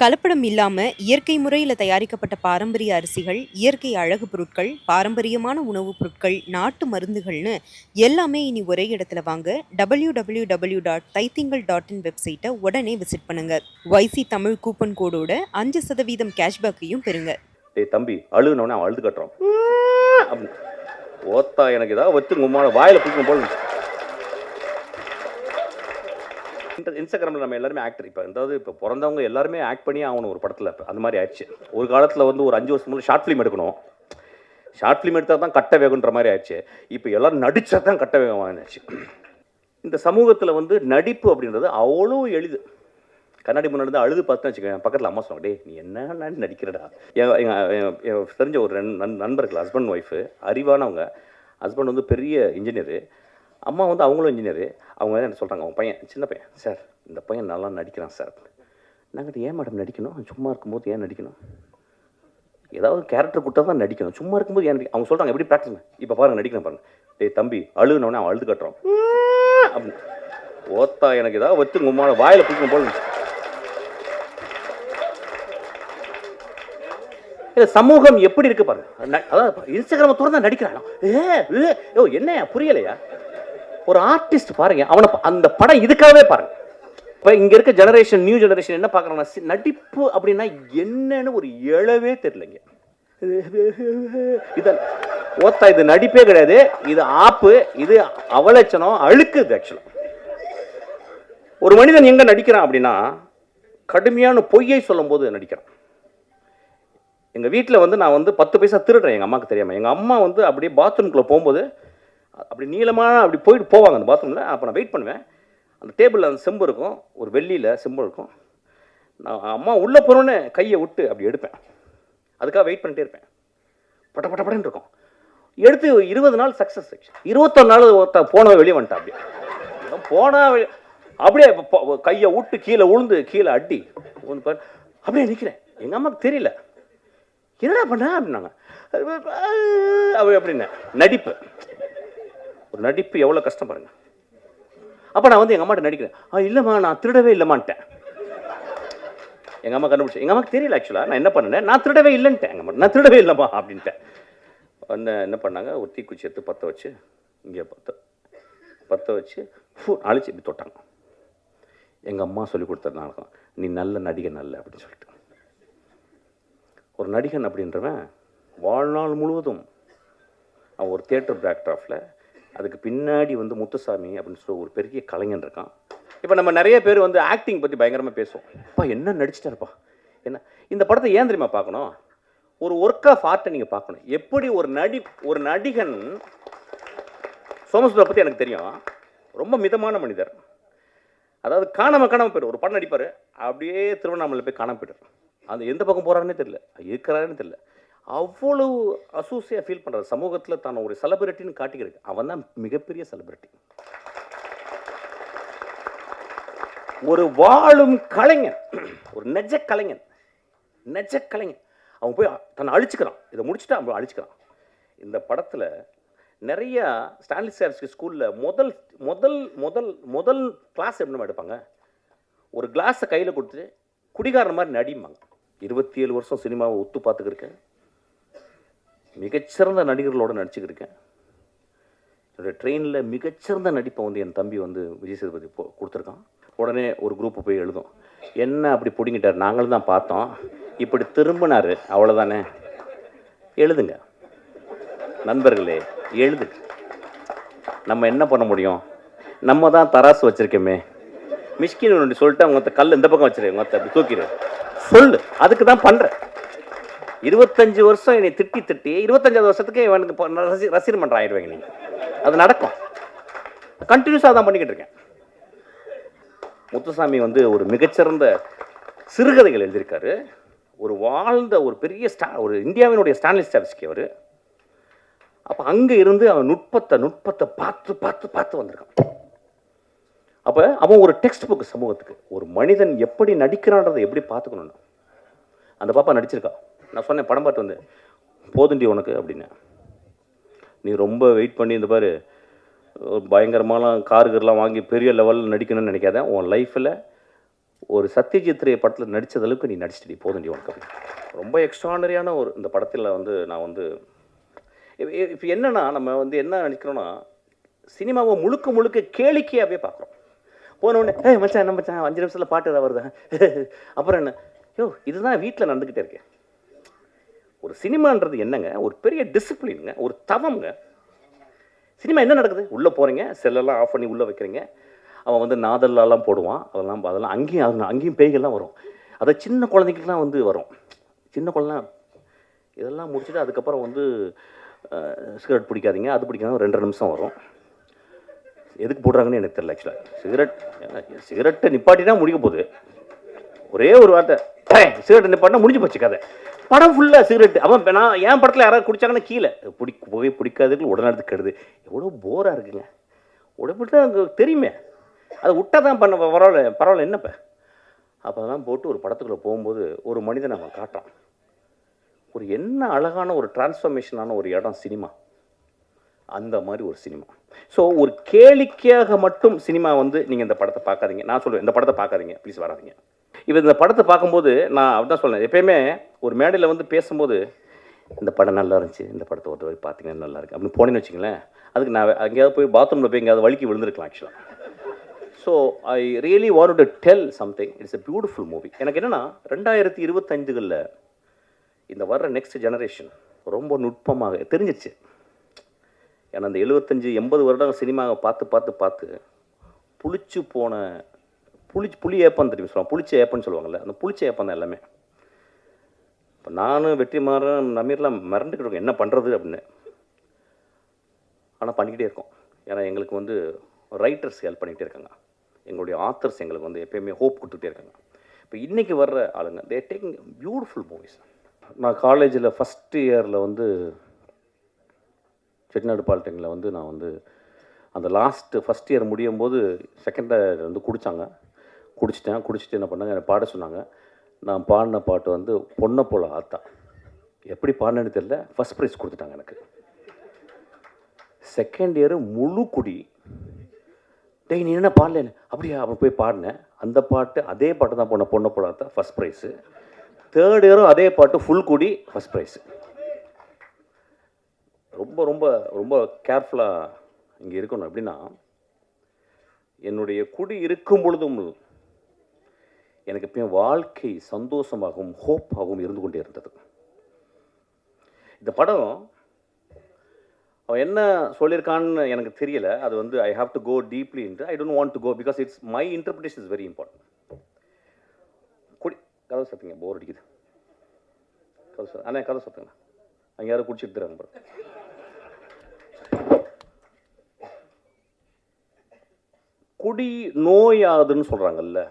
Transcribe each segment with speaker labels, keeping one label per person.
Speaker 1: கலப்படம் இல்லாமல் இயற்கை முறையில் தயாரிக்கப்பட்ட பாரம்பரிய அரிசிகள் இயற்கை அழகு பொருட்கள் பாரம்பரியமான உணவுப் பொருட்கள் நாட்டு மருந்துகள்னு எல்லாமே இனி ஒரே இடத்துல வாங்க W W W dot Thaithingal dot in வெப்சைட்டை உடனே விசிட் பண்ணுங்க. வைசி தமிழ் கூப்பன் கோடோட அஞ்சு சதவீதம் கேஷ்பேக்கையும் பெறுங்க.
Speaker 2: டேய் தம்பி அழுகுனவனே அவன் அழுது கட்டுறான் ஓத்தா எனக்கு ஏதாவது வச்சு உமான வாயில பிடிக்கும் போல இன்ஸ்டாகிராமில் நம்ம எல்லாருமே ஆக்டர் இப்போ அதாவது இப்போ பிறந்தவங்க எல்லாருமே ஆக்ட் பண்ணி ஆகணும் ஒரு படத்தில். இப்போ அந்த மாதிரி ஆயிடுச்சு. ஒரு காலத்தில் வந்து ஒரு அஞ்சு வருஷம் முன்னாடி ஷார்ட் ஃபிலிம் எடுக்கணும். ஷார்ட் ஃபிலிம் எடுத்தால் தான் கட்ட வேகுன்ற மாதிரி ஆயிடுச்சு. இப்போ எல்லோரும் நடிச்சா தான் கட்ட வேகம் ஆயிடுச்சு இந்த சமூகத்தில் வந்து நடிப்பு அப்படின்றது அவ்வளோ எளிது. கண்ணாடி முன்னாடி இருந்து அழுது பார்த்துன்னு வச்சுக்கோங்க பக்கத்தில் அம்மா சொன்னாங்க டே நீ என்ன நடிக்கிறடா? என் எங்கள் தெரிஞ்ச ஒரு நண் நண்பர்கள் ஹஸ்பண்ட் ஒய்ஃபு அறிவானவங்க. ஹஸ்பண்ட் வந்து பெரிய இன்ஜினியரு அம்மா வந்து அவங்களும் இன்ஜினியரு அவங்க வந்து என்ன சொல்கிறாங்க அவங்க பையன் சின்ன பையன் சார் இந்த பையன் நல்லா நடிக்கிறான் சார். நாங்கள் ஏன் மேடம் நடிக்கணும்? சும்மா இருக்கும்போது ஏன் நடிக்கணும்? ஏதாவது கேரக்டர் கொடுத்தா தான் நடிக்கணும். சும்மா இருக்கும்போது ஏன் அவங்க சொல்கிறாங்க எப்படி ப்ராக்டிஸ் இப்போ பாருங்க நடிக்கணும் பாருங்க. டேய் தம்பி அழுகுனவனே அவன் அழுது கட்டுறான். அப்படின்னு. ஓத்தா எனக்கு ஏதாவது வச்சு உமான வாயில் பிடிக்கும் போல சமூகம் எப்படி இருக்கு பாருங்க. அதாவது இன்ஸ்டாகிராம திறந்தா நடிக்கிறானோ ஏ ஏ, யோ என்ன புரியலையா? ஒரு ஆர்டிஸ்ட் பாருங்க அவனை அந்த படம் இதுக்காகவே பாருங்க. இப்போ இங்கே இருக்க ஜெனரேஷன் நியூ ஜெனரேஷன் என்ன பார்க்குறாங்கன்னா நடிப்பு அப்படின்னா என்னன்னு ஒரு எழவே தெரியலங்க. இத ஓத்தா இது நடிப்பே கிடையாது. இது ஆப்பு இது அவலட்சணம் அழுக்குது ஆக்சுவலாக ஒரு மனிதன் எங்கே நடிக்கிறான் அப்படின்னா கடுமையான பொய்யை சொல்லும்போது நடிக்கிறான். எங்கள் வீட்டில் வந்து நான் வந்து பத்து பைசா திருடுறேன் எங்கள் அம்மாவுக்கு தெரியாமல் எங்கள் அம்மா வந்து அப்படியே பாத்ரூம்குள்ளே போகும்போது அப்படி நீளமாக அப்படி போயிட்டு போவாங்க அந்த பாத்ரூமில் அப்போ நான் வெயிட் பண்ணுவேன். அந்த டேபிளில் அந்த செம்பு இருக்கும். ஒரு வெள்ளியில் செம்பு இருக்கும். நான் அம்மா உள்ளே போகிறோன்னு கையை விட்டு அப்படி எடுப்பேன். அதுக்காக வெயிட் பண்ணிட்டே இருப்பேன். பட்ட பட்ட படன்னு இருக்கும். எடுத்து இருபது நாள் சக்ஸஸ் இருபத்தொரு நாள் ஒருத்த போன வெளியே வந்துட்டான் அப்படியே. போனால் போனா அப்படியே கையை விட்டு கீழே உளுந்து கீழே அடி. பாரு. அப்படியே நிற்கிறேன் எங்கள் அம்மாவுக்கு தெரியல. என்னடா பண்ண அப்படின்னாங்க. அப்படி அப்படின்னேன். நடிப்பு. ஒரு நடிப்பு எவ்வளோ கஷ்டம் பாருங்க. அப்போ நான் வந்து எங்கள் அம்மாட்ட நடிக்கிறேன். ஆ இல்லைம்மா நான் திருடவே இல்லைம்மான்ட்டேன். எங்கள் அம்மா கண்டுபிடிச்சி எங்கள் அம்மாக்கு தெரியல ஆக்சுவலாக நான் என்ன பண்ணேன்? நான் திருடவே இல்லைன்ட்டேன். எங்கள் அம்மா நான் திருடவே இல்லைம்மா அப்படின்ட்டேன். வந்து என்ன பண்ணாங்க? ஒரு தீக்குச்சி எடுத்து பற்ற வச்சு இங்கே பற்ற பற்ற வச்சு ஃபூ அழிச்சு இப்படி தொட்டாங்க. எங்கள் அம்மா சொல்லி கொடுத்ததுனால நீ நல்ல நடிகன் நல்ல அப்படின்னு சொல்லிட்டு. ஒரு நடிகன் அப்படின்றவன் வாழ்நாள் முழுவதும் அவன் ஒரு தேட்டர் பேக்ட்ராஃபில் அதுக்கு பின்னாடி வந்து முத்துசாமி அப்படின்னு சொல்லி ஒரு பெரிய கலைஞன் இருக்கான். இப்போ நம்ம நிறைய பேர் வந்து ஆக்டிங் பற்றி பயங்கரமாக பேசுவோம். அப்பா என்ன நடிச்சிட்டாருப்பா? என்ன? இந்த படத்தை ஏன் தெரியுமா பார்க்கணும்? ஒரு ஒர்க் ஆஃப் ஆர்ட்டை நீங்கள் பார்க்கணும். எப்படி ஒரு நடி ஒரு நடிகன் சோமசுந்தரை பற்றி எனக்கு தெரியும். ரொம்ப மிதமான மனிதர். அதாவது காணாம காணாமல் போயிடும் ஒரு படம் நடிப்பார். அப்படியே திருவண்ணாமலை போய் காணாம போயிடும் அந்த எந்த பக்கம் போகிறாருன்னே தெரியல. இருக்கிறாருன்னு தெரியல. அவ்வளவு அசூசியாக ஃபீல் பண்ணுறாரு சமூகத்தில் தான் ஒரு செலிபிரிட்டின்னு காட்டிக்கிறது அவன் தான் மிகப்பெரிய செலிபிரிட்டி ஒரு வாழும் கலைஞன். ஒரு நெஜ கலைஞன். நெஜ கலைஞன். அவன் போய் தன்னை அழிச்சுக்கிறான். இதை முடிச்சுட்டு அவன் அழிச்சுக்கிறான். இந்த படத்தில் நிறையா ஸ்டான்லி சார்ஸ்க்கு ஸ்கூலில் முதல் முதல் முதல் முதல் கிளாஸ் எப்படி எடுப்பாங்க? ஒரு கிளாஸை கையில் கொடுத்து குடிகாரன் மாதிரி நடிம்பாங்க. இருபத்தி ஏழு வருஷம் சினிமாவை ஒத்து பார்த்துக்கிருக்கேன் மிகச்சிறந்த நடிகர்களோட நடிச்சுக்கிருக்கேன் என்னுடைய ட்ரெயினில் மிகச்சிறந்த நடிப்பை வந்து என் தம்பி வந்து விஜய் சேதுபதி போ கொடுத்துருக்கான். உடனே ஒரு குரூப்பு போய் எழுதும். என்ன அப்படி பிடிங்கிட்டார்? நாங்களும் தான் பார்த்தோம். இப்படி திரும்பினார். அவ்வளோதானே எழுதுங்க. நண்பர்களே எழுதுங்க. நம்ம என்ன பண்ண முடியும்? நம்ம தான் தராசு வச்சுருக்கோமே. மிஷ்கின் ஒன்று சொல்லிட்டு அவங்க கல் இந்த பக்கம் வச்சிரு உங்க அப்படி தூக்கிடு சொல்லு. அதுக்கு தான் பண்ணுறேன் இருபத்தஞ்சு வருஷம் என்னை திட்டி திட்டி இருபத்தஞ்சாவது வருஷத்துக்கு இவனுக்கு இப்போ ரசி மன்றம் ஆயிடுவீங்க நீங்கள் அது நடக்கும். கண்டினியூஸாக தான் பண்ணிக்கிட்டு இருக்கேன். முத்துசாமி வந்து ஒரு மிகச்சிறந்த சிறுகதைகள் எழுதியிருக்காரு. ஒரு வாழ்ந்த ஒரு பெரிய ஸ்டா ஒரு இந்தியாவினுடைய ஸ்டான்லி ஸ்டாப்ஸ்கி அவர். அப்போ அங்கே இருந்து அவன் நுட்பத்தை நுட்பத்தை பார்த்து பார்த்து பார்த்து வந்திருக்கான். அப்போ அவன் ஒரு டெக்ஸ்ட் புக் சமூகத்துக்கு ஒரு மனிதன் எப்படி நடிக்கிறான்றதை எப்படி பார்த்துக்கணும்னு. அந்த பாப்பா நடிச்சிருக்கான் நான் சொன்னேன் படம் பார்த்து வந்தேன் போதுண்டி உனக்கு அப்படின்னு. நீ ரொம்ப வெயிட் பண்ணி இந்த பாரு ஒரு பயங்கரமான காருகர்லாம் வாங்கி பெரிய லெவலில் நடிக்கணும்னு நினைக்காத. உன் லைஃப்பில் ஒரு சத்யஜித் ரே படத்தில் நடித்ததளவுக்கு அளவுக்கு நீ நடிச்சிட்டி போதுண்டி உனக்கு அப்படின்னு. ரொம்ப எக்ஸ்ட்ரானரியான ஒரு இந்த படத்தில் வந்து நான் வந்து இப்போ என்னென்னா நம்ம வந்து என்ன நினைக்கிறோன்னா சினிமாவை முழுக்க முழுக்க கேளிக்கையாகவே பார்க்குறோம். போனவுடனே மச்சான் என்ன மச்சான் அஞ்சு நிமிஷத்தில் பாட்டு ஏதாவது வருதா? அப்புறம் என்ன யோ இதுதான் வீட்டில் நடந்துக்கிட்டே இருக்கேன் ஒரு சினிமான்றது என்னங்க? ஒரு பெரிய டிசிப்ளினுங்க ஒரு தவம்ங்க. சினிமா என்ன நடக்குது? உள்ளே போகிறீங்க செல்லெல்லாம் ஆஃப் பண்ணி உள்ளே வைக்கிறீங்க. அவன் வந்து நாதல்லாம் போடுவான் அதெல்லாம் அதெல்லாம் அங்கேயும் அது- அங்கேயும் பேய்கள்லாம் வரும். அதை சின்ன குழந்தைங்களுக்குலாம் வந்து வரும். சின்ன குழந்தை இதெல்லாம் முடிச்சுட்டு அதுக்கப்புறம் வந்து சிகரெட் பிடிக்காதீங்க அது பிடிக்காத ரெண்டு நிமிஷம் வரும். எதுக்கு போடுறாங்கன்னு எனக்கு தெரியல ஆக்சுவலாக சிகரெட் சிகரெட்டை நிப்பாட்டினா முடிக்க போகுது. ஒரே ஒரு வார்த்தை சிகரெட்டை நிப்பாட்டினா முடிஞ்சு போச்சு கதை. படம் ஃபுல்லாக சிகரெட் அவன் நான் என் படத்தில் யாராவது குடிச்சாங்கன்னா கீழே. பிடி புகை பிடிக்காதுக்கு உடனே கெடுது. எவ்வளோ போராக இருக்குங்க. உடம்புட்டு அங்கே தெரியுமே. அதை விட்டால் தான் பண்ண பரவாயில்ல பரவாயில்ல என்னப்ப? அப்போ தான் போட்டு ஒரு படத்துக்குள்ளே போகும்போது ஒரு மனிதனை அவன் காட்டுறான். ஒரு என்ன அழகான ஒரு டிரான்ஸ்ஃபர்மேஷனான ஒரு இடம் சினிமா. அந்த மாதிரி ஒரு சினிமா. ஸோ ஒரு கேளிக்கையாக மட்டும் சினிமா வந்து நீங்கள் இந்த படத்தை பார்க்காதீங்க. நான் சொல்லுவேன் இந்த படத்தை பார்க்காதீங்க. ப்ளீஸ் வராதீங்க. இப்போ இந்த படத்தை பார்க்கும்போது நான் அப்படிதான் சொல்கிறேன் எப்பயுமே ஒரு மேடையில் வந்து பேசும்போது இந்த படம் நல்லா இருந்துச்சு. இந்த படத்தை ஒரு தடவை பார்த்தீங்கன்னா நல்லா இருக்கு. அப்படின்னு போனேன்னு வச்சுங்களேன் அதுக்கு நான் எங்கேயாவது போய் பாத்ரூமில் போய் எங்கேயாவது வலிக்கு விழுந்திருக்கலாம் ஆக்சுவலாக so I really want to tell something it's a beautiful movie எனக்கு என்னென்னா ரெண்டாயிரத்தி இருபத்தஞ்சுகளில் இந்த வர்ற நெக்ஸ்ட் ஜெனரேஷன் ரொம்ப நுட்பமாக தெரிஞ்சிச்சு ஏன்னா அந்த எழுபத்தஞ்சி எண்பது வருடம் சினிமாவை பார்த்து பார்த்து பார்த்து புளிச்சு போன புளி புளி ஏப்பம் தெரியும் சொல்லுவாங்க? புளிச்ச ஏப்பம்னு சொல்லுவாங்கல்ல அந்த புளிச்ச ஏப்பம் தான் எல்லாமே. இப்போ நானும் வெற்றிமாறன் நமீர்லாம் மறந்துக்கிட்டு இருக்கோம் என்ன பண்ணுறது அப்படின்னு. ஆனால் பண்ணிக்கிட்டே இருக்கோம். ஏன்னா எங்களுக்கு வந்து ரைட்டர்ஸ் ஹெல்ப் பண்ணிக்கிட்டே இருக்காங்க. எங்களுடைய ஆத்தர்ஸ் எங்களுக்கு வந்து எப்பயுமே ஹோப் கொடுத்துட்டே இருக்காங்க. இப்போ இன்றைக்கி வர்ற ஆளுங்க தே டேக்கிங் பியூட்டிஃபுல் மூவிஸ் நான் காலேஜில் ஃபஸ்ட் இயரில் வந்து செட்டிநாடு பாலிடெக்னில் வந்து நான் வந்து அந்த லாஸ்ட்டு ஃபஸ்ட் இயர் முடியும் போது செகண்ட் இயர் வந்து குடித்தாங்க குடிச்சிட்டேன் குடிச்சிட்டு என்ன பண்ணாங்க? என்னை பாட சொன்னாங்க. நான் பாடின பாட்டு வந்து பொண்ணை போல ஆத்தா எப்படி பாடினேன்னு தெரியல. ஃபஸ்ட் ப்ரைஸ் கொடுத்துட்டாங்க எனக்கு. செகண்ட் இயர் முழு குடி. டெய் நீ என்ன பாடலேன்னு அப்படியா அவன் போய் பாடினேன். அந்த பாட்டு அதே பாட்டு தான் போன பொண்ணை போல ஆத்தா ஃபஸ்ட் ப்ரைஸு தேர்ட் இயரும் அதே பாட்டு ஃபுல் குடி ஃபஸ்ட் ப்ரைஸு ரொம்ப ரொம்ப ரொம்ப கேர்ஃபுல்லாக இங்கே இருக்கணும். எப்படின்னா என்னுடைய குடி இருக்கும் பொழுதும் எனக்கு எப்பயும் வாழ்க்கை சந்தோஷமாகவும் ஹோப்பாகவும் இருந்து கொண்டே இருந்தது. இந்த படம் அவன் என்ன சொல்லியிருக்கான்னு எனக்கு தெரியல. அது வந்து I have to go deeply into I don't want to go because it's my interpretation is very important குடி கதை சத்துங்க போர் அடிக்குது. கதை சத்து அண்ணா கதை சத்துங்க அங்கே யாரும் குடிச்சிட்டு தராங்க பாருங்க. குடி நோயாகுதுன்னு சொல்கிறாங்கல்ல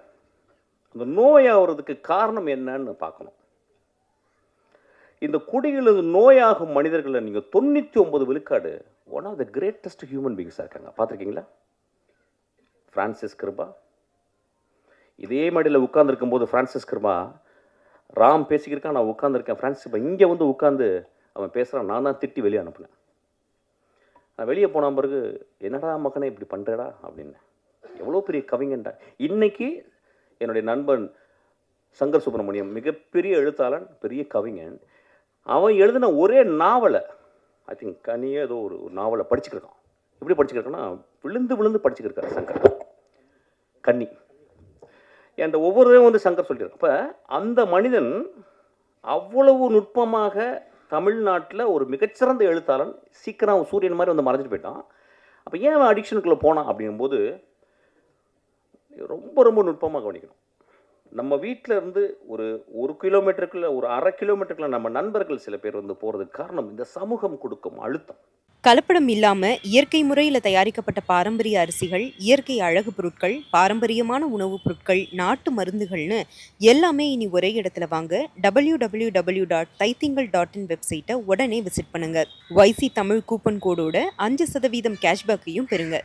Speaker 2: அந்த நோயாகிறதுக்கு காரணம் என்னன்னு பார்க்கணும். இந்த குடியிலிருந்து நோயாகும் மனிதர்களை நீங்கள் தொண்ணூற்றி ஒன்பது விழுக்காடு one of the greatest human பீங்ஸாக இருக்காங்க. பார்த்துருக்கீங்களா? ஃப்ரான்சிஸ் கிருபா இதே மடியில் உட்காந்துருக்கும் போது ஃப்ரான்சிஸ் கிருபா ராம் பேசிக்கிருக்கான் நான் உட்காந்துருக்கேன் ஃப்ரான்சிஸ் கிருபா இங்கே வந்து உட்காந்து அவன் பேசுகிறான் நான் தான் திட்டி வெளியே அனுப்புனேன். நான் வெளியே போன பிறகு என்னடா மகனே இப்படி பண்ணுறடா அப்படின்னு. எவ்வளோ பெரிய கவிஞன்டா. இன்னைக்கு என்னுடைய நண்பன் சங்கர் சுப்பிரமணியம் மிகப்பெரிய எழுத்தாளன் பெரிய கவிஞன். அவன் எழுதின ஒரே நாவலை ஐ திங்க் கனியே ஏதோ ஒரு நாவலை படிச்சுக்கிருக்கான். எப்படி படிச்சுக்கிருக்கான்னா விழுந்து விழுந்து படிச்சுக்கிருக்காரு சங்கர். கன்னி. என்ற ஒவ்வொருதையும் வந்து சங்கர் சொல்லியிருக்கான் அப்போ அந்த மனிதன் அவ்வளவு நுட்பமாக தமிழ்நாட்டில் ஒரு மிகச்சிறந்த எழுத்தாளன் சீக்கிரம் சூரியன் மாதிரி வந்து மறைஞ்சிட்டு போயிட்டான். அப்போ ஏன் அவன் அடிக்ஷனுக்குள்ளே போனான் அப்படிங்கும்போது ரொம்ப ரொம்ப நுட்பமாக கவனிக்கணும். நம்ம வீட்டில் இருந்து ஒரு ஒரு கிலோமீட்டருக்குள்ள ஒரு அரை கிலோமீட்டருக்குள்ள நம்ம நண்பர்கள் சில பேர் வந்து போகிறதுக்கு காரணம் இந்த சமூகம் கொடுக்கும் அழுத்தம்.
Speaker 1: கலப்படம் இல்லாமல் இயற்கை முறையில் தயாரிக்கப்பட்ட பாரம்பரிய அரிசிகள் இயற்கை அழகு பொருட்கள் பாரம்பரியமான உணவுப் பொருட்கள் நாட்டு மருந்துகள்னு எல்லாமே இனி ஒரே இடத்துல வாங்க W W W dot Thaithingal dot in வெப்சைட்டை உடனே விசிட் பண்ணுங்க. வைசி தமிழ் கூப்பன் கோடோட அஞ்சு சதவீதம் கேஷ்பேக்கையும் பெறுங்க.